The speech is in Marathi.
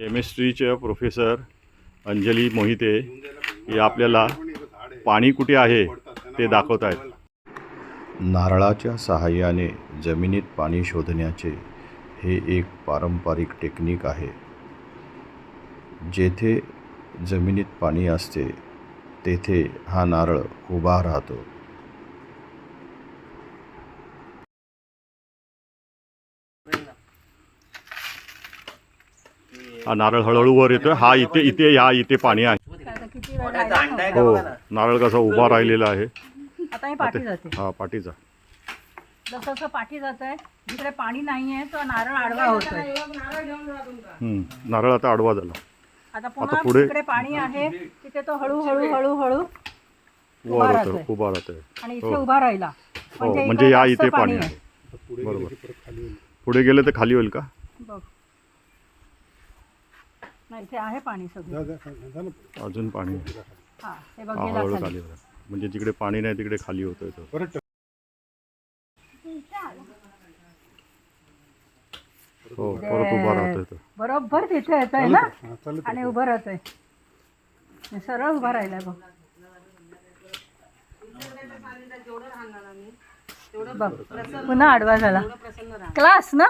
केमिस्ट्रीचे प्रोफेसर अंजली मोहिते हे आपल्याला पाणी कुठे आहे ते दाखवत आहेत. नारळाच्या सहाय्याने जमिनीत पाणी शोधण्याचे हे एक पारंपरिक टेक्निक आहे. जेथे जमिनीत पाणी असते तेथे हा नारळ उभा राहतो. हा नारळ हळूहळू वर येतोय. हा इथे इथे ह्या इथे पाणी आहे. हो नारळ कसा उभा राहिलेला आहे. आता हे पाठी जाते. हा पाठीचा जसं जसं पाठी जात आहे जिकडे पाणी नाही आहे तो नारळ आडवा होतोय. नारळ आता आडवा झाला. आता पुन्हा पुढे- पाणी आहे तिथे तो हळू हळू हळू हळू वर उभा होतं राहतोय. उभा राहतोय. आणि इथे हो. उभा राहिला. हो म्हणजे इकडे या इथे पाणी आहे. बरोबर. पुढे गेले तर खाली होईल का? बघ. नाही इथे आहे पाणी सगळं. अजून पाणी आहे. हा हे बघ हा गेला हळूहळू खाली. म्हणजे जिकडे पाणी नाही तिकडे खाली होतोय तो हो परत उभा राहतोय तो बरोबर तिथे येत आहे ना? आणि उभं राहतोय. हे सरळ उभा राहिलाय बघ. बघ पुन्हा आडवा झाला. क्लास ना?